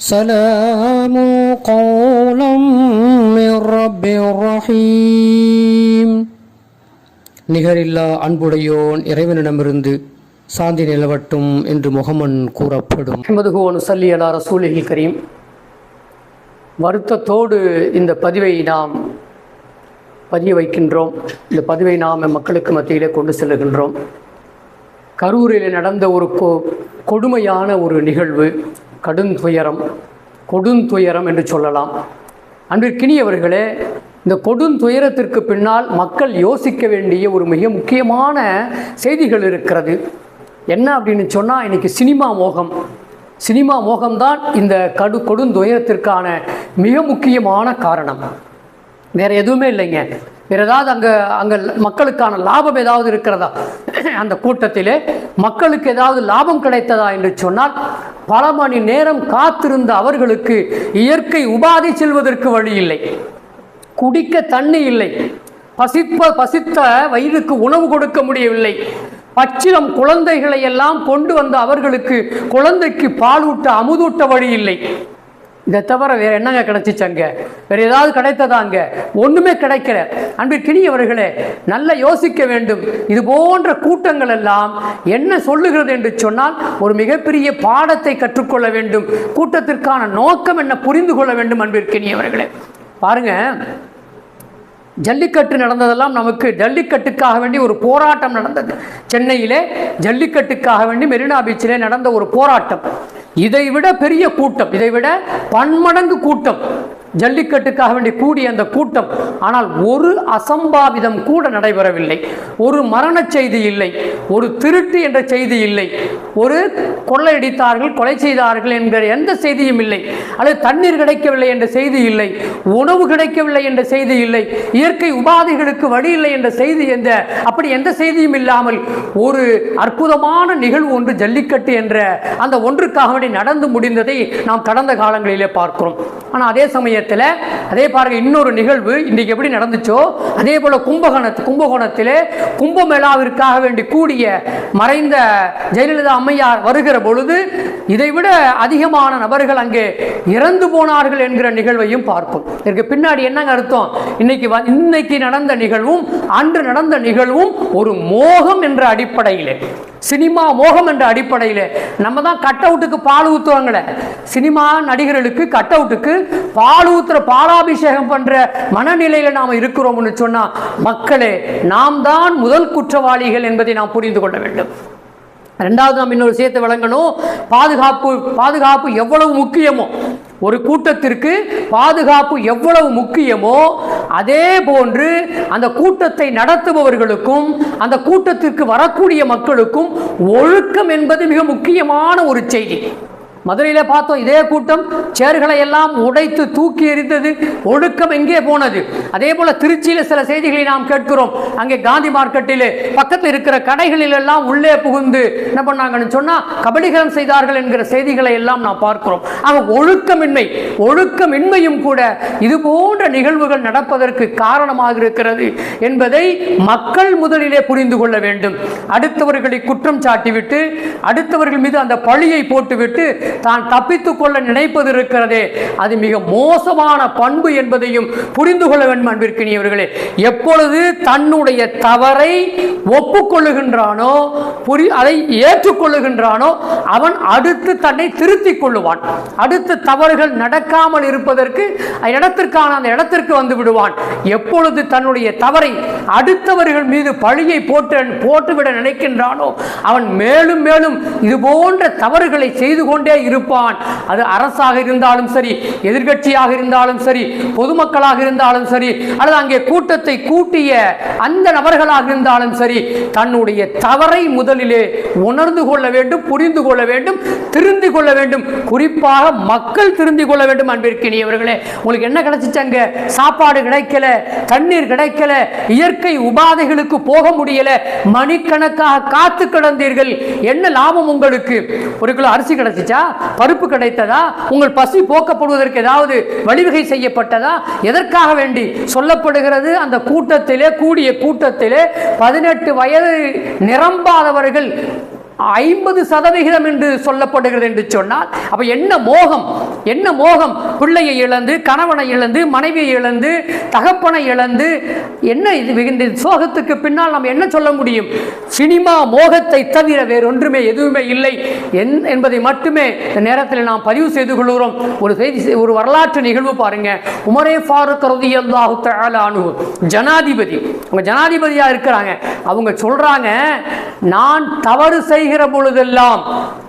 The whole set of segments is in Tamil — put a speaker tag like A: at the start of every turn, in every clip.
A: سلام قولا من رب رحيم நிகரில்லா அன்புடையோன் இறைவனிடமிருந்து சாந்தி நிலவட்டும் என்று முகமன் கூறப்படும்
B: அஹமதுகோன் சல்லி அலா ரசூலில் கரீம் வருத்தத்தோடு இந்த பதிவை நாம் பதிய வைக்கின்றோம் இந்த பதிவை நாம் மக்களுக்கு மத்தியிலே கொண்டு செல்லுகின்றோம் கரூரில் நடந்த ஒரு கொ கொடுமையான ஒரு நிகழ்வு கடுந்துயரம் கொடுந்துயரம் என்று சொல்லலாம். அன்பிற்கினியவர்களே இந்த கொடுந்துயரத்திற்கு பின்னால் மக்கள் யோசிக்க வேண்டிய ஒரு மிக முக்கியமான செய்திகள் இருக்கிறது. என்ன அப்படின்னு சொன்னால் இன்றைக்கி சினிமா மோகம். சினிமா மோகம்தான் இந்த கடு கொடுந்துயரத்திற்கான மிக முக்கியமான காரணம். வேறு எதுவுமே இல்லைங்க. வேறு ஏதாவது அங்கே அங்கே மக்களுக்கான லாபம் ஏதாவது இருக்கிறதா? அந்த கூட்டத்திலே மக்களுக்கு ஏதாவது லாபம் கிடைத்ததா என்று சொன்னால் பல மணி நேரம் காத்திருந்த அவர்களுக்கு இயற்கை உபாதை செல்வதற்கு வழி இல்லை. குடிக்க தண்ணி இல்லை. பசிப்ப பசித்த வயிறுக்கு உணவு கொடுக்க முடியவில்லை. பச்சிலம் குழந்தைகளை எல்லாம் கொண்டு வந்த அவர்களுக்கு குழந்தைக்கு பாலூட்ட அமுதூட்ட வழி இல்லை. இதை தவிர வேற என்னங்க கிடைச்சிச்சங்க வேற ஏதாவது கிடைத்ததாங்க ஒன்றுமே கிடைக்கல. அன்பிற்கினியவர்களே நல்ல யோசிக்க வேண்டும். இது போன்ற கூட்டங்கள் எல்லாம் என்ன சொல்லுகிறது என்று சொன்னால் ஒரு மிகப்பெரிய பாடத்தை கற்றுக்கொள்ள வேண்டும். கூட்டத்திற்கான நோக்கம் என்ன புரிந்து கொள்ள வேண்டும் அன்பிற்கினியவர்களே பாருங்க ஜல்லிக்கட்டு நடந்ததெல்லாம் நமக்கு ஜல்லிக்கட்டுக்காக வேண்டி ஒரு போராட்டம் நடந்தது. சென்னையிலே ஜல்லிக்கட்டுக்காக வேண்டி மெரினா பீச்சிலே நடந்த ஒரு போராட்டம். இதை விட பெரிய கூட்டம் இதை விட பன்மடங்கு கூட்டம். ஜல்லிக்கட்டுக்காக வேண்டி கூடிய அந்த கூட்டம். ஆனால் ஒரு அசம்பாவிதம் கூட நடைபெறவில்லை. ஒரு மரணச் செய்தி இல்லை. ஒரு திருட்டு என்ற செய்தி இல்லை. ஒரு கொள்ளையடித்தார்கள் கொலை செய்தார்கள் என்கிற எந்த செய்தியும் இல்லை. அல்லது தண்ணீர் கிடைக்கவில்லை என்ற செய்தி இல்லை. உணவு கிடைக்கவில்லை என்ற செய்தி இல்லை. இயற்கை உபாதைகளுக்கு வழி இல்லை என்ற செய்தி எந்த அப்படி எந்த செய்தியும் இல்லாமல் ஒரு அற்புதமான நிகழ்வு ஒன்று ஜல்லிக்கட்டு என்ற அந்த ஒன்றுக்காக வேண்டி நடந்து முடிந்ததை நாம் கடந்த காலங்களிலே பார்க்கிறோம். ஆனால் அதே சமயம் சமயத்தில் அதே பாருங்க இன்னொரு நிகழ்வு இன்றைக்கு எப்படி நடந்துச்சோ அதே போல கும்பகோணத்து கும்பகோணத்திலே கும்பமேளாவிற்காக வேண்டி கூடிய மறைந்த ஜெயலலிதா அம்மையார் வருகிற பொழுது இதைவிட அதிகமான நபர்கள் அங்கே இறந்து போனார்கள் என்கிற நிகழ்வையும் பார்ப்போம். இதற்கு பின்னாடி என்னங்க அர்த்தம்? இன்னைக்கு இன்னைக்கு நடந்த நிகழ்வும் அன்று நடந்த நிகழ்வும் ஒரு மோகம் என்ற அடிப்படையிலே. சினிமா மோகம் என்ற அடிப்படையில் நம்ம தான் கட் அவுட்டுக்கு பால் ஊற்றுவாங்களே சினிமா நடிகர்களுக்கு கட் அவுட்டுக்கு பால் ஊற்றுற பாலாபிஷேகம் பண்ணுற மனநிலையில் நாம் இருக்கிறோம்னு சொன்னால் மக்களே நாம் தான் முதல் குற்றவாளிகள் என்பதை நாம் புரிந்து கொள்ள வேண்டும். ரெண்டாவது நாம் இன்னொரு விஷயத்தை விளங்கணும். பாதுகாப்பு பாதுகாப்பு எவ்வளவு முக்கியமோ ஒரு கூட்டத்திற்கு பாதுகாப்பு எவ்வளவு முக்கியமோ அதே போன்று அந்த கூட்டத்தை நடத்துபவர்களுக்கும் அந்த கூட்டத்திற்கு வரக்கூடிய மக்களுக்கும் ஒழுக்கம் என்பது மிக முக்கியமான ஒரு செய்தி. மதுரையில் பார்த்தோம் இதே கூட்டம் சேர்களை எல்லாம் உடைத்து தூக்கி எறிந்தது ஒழுக்கம் எங்கே போனது? அதே போல திருச்சியில் சில செய்திகளை நாம் கேட்கிறோம். அங்கே காந்தி மார்க்கெட்டிலே பக்கத்தில் இருக்கிற கடைகளில் எல்லாம் உள்ளே புகுந்து என்ன பண்ணாங்கன்னு சொன்னா கபடிகரம் செய்தார்கள் என்கிற செய்திகளை எல்லாம் நாம் பார்க்கிறோம். ஆக ஒழுக்கமின்மை ஒழுக்கமின்மையும் கூட இது போன்ற நிகழ்வுகள் நடப்பதற்கு காரணமாக இருக்கிறது என்பதை மக்கள் முதலிலே புரிந்து கொள்ள வேண்டும். அடுத்தவர்களை குற்றம் சாட்டிவிட்டு அடுத்தவர்கள் மீது அந்த பழியை போட்டுவிட்டு தான் தப்பித்துக் கொள்ள நினைப்பது இருக்கிறதே அது மிக மோசமான பண்பு என்பதையும் புரிந்து கொள்ள வேண்டும் அன்பிற்கினியவர்களே எப்பொழுது தன்னுடைய தவறை ஒப்புக்கொள்ளுகின்றானோ புரி அதை ஏற்றுக்கொள்ளுகின்றானோ அவன் அடுத்து தன்னை திருத்திக் கொள்ளுவான். அடுத்து தவறுகள் நடக்காமல் இருப்பதற்கு இடத்திற்கான அந்த இடத்திற்கு வந்து விடுவான். எப்பொழுது தன்னுடைய தவறை அடுத்தவர்கள் மீது பழியை போட்டு போட்டுவிட நினைக்கின்றானோ அவன் மேலும் மேலும் இது போன்ற தவறுகளை செய்து கொண்டே இருப்பான். அது அரசாக இருந்தாலும் சரி எதிர்கட்சியாக இருந்தாலும் சரி பொதுமக்களாக இருந்தாலும் சரி அல்லது அங்கே கூட்டத்தை கூட்டிய அந்த நபர்களாக இருந்தாலும் சரி தன்னுடைய தவறை முதலிலே உணர்ந்து கொள்ள வேண்டும் புரிந்து கொள்ள வேண்டும் திருந்தி கொள்ள வேண்டும். குறிப்பாக மக்கள் திருந்தி கொள்ள வேண்டும் அன்பிற்கினியவர்களே. உங்களுக்கு என்ன கிடைச்சிச்சாங்க சாப்பாடு கிடைக்கல தண்ணீர் கிடைக்கல இயற்கை உபாதைகளுக்கு போக முடியல மணிக்கணக்காக காத்து கிடந்தீர்கள். என்ன லாபம் உங்களுக்கு? ஒரு கிலோ அரிசி கிடைச்சிச்சா? பருப்பு கிடைத்ததா? உங்கள் பசி போக்கப்படுவதற்கு ஏதாவது வழிவகை செய்யப்பட்டதா? எதற்காக வேண்டி? சொல்லப்படுகிறது அந்த கூட்டத்திலே கூடிய கூட்டத்திலே பதினெட்டு வயது நிரம்பாதவர்கள் ஐம்பது சதவிகிதம் என்று சொல்லப்படுகிறது என்று சொன்னால் அப்ப என்ன மோகம்? என்ன மோகம்? பிள்ளையை இழந்து கணவனை இழந்து மனைவியை இழந்து தகப்பனை இழந்து என்ன இது? மிகுந்த சோகத்துக்கு பின்னால் நாம் என்ன சொல்ல முடியும்? சினிமா மோகத்தை தவிர வேறொன்றுமே எதுவுமே இல்லை என்- என்பதை மட்டுமே இந்த நேரத்தில் நாம் பதிவு செய்து கொள்கிறோம். ஒரு செய்தி ஒரு வரலாற்று நிகழ்வு பாருங்க. உமரே ஃபாரூக் ரலியல்லாஹு தஆலா அனு ஜனாதிபதி. அவங்க ஜனாதிபதியா இருக்கிறாங்க. அவங்க சொல்றாங்க நான் தவறு செய்கிற பொழுதெல்லாம்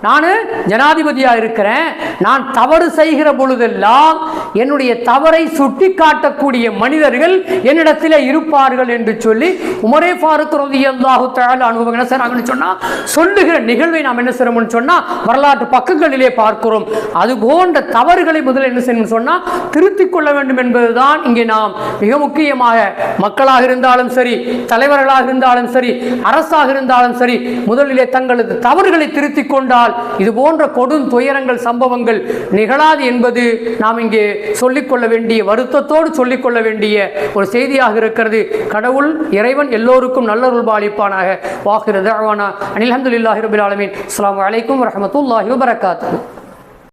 B: நான் ஜனாதிபதியாக இருக்கிறேன். நான் தவறு செய்கிற பொழுதெல்லாம் என்னுடைய தவறை சுட்டி காட்டக்கூடிய மனிதர்கள் என்னிடத்தில் இருப்பார்கள் என்று சொல்லி உமரே ஃபாரூக் ரலியல்லாஹு தஆலா அன்ஹு என்ன செய்றாங்கன்னு சொன்னா சொல்லுகிற நிகழ்வை நாம் என்ன செய்யணும்னு சொன்னா வரலாற்று பக்கங்களிலே பார்க்கிறோம். அது போன்ற தவறுகளை முதல்ல என்ன செய்யணும்னு சொன்னா திருத்திக் கொள்ள வேண்டும் என்பதுதான் இங்கே நாம் மிக முக்கியமாக மக்களாக இருந்தாலும் சரி தலைவர்களாக இருந்தாலும் சரி அரசாக இருந்தாலும் சரி முதலிலே தங்களது தவறுகளை திருத்திக் கொண்டால் இது போன்ற கொடும் துயரங்கள் சம்பவங்கள் நிகழாது என்பது நாம் இங்கே சொல்லிக்கொள்ள வேண்டிய வருத்தத்தோடு சொல்லிக்கொள்ள வேண்டிய ஒரு செய்தியாக இருக்கிறது. கடவுள் இறைவன் எல்லோருக்கும் நல்லருள் பாலிப்பானாக. வாக்குறது அனில் அஹமதுல்லாஹி ரபில் ஆலமீன். அஸ்ஸலாமு அலைக்கும் வரஹ்மத்துல்லாஹி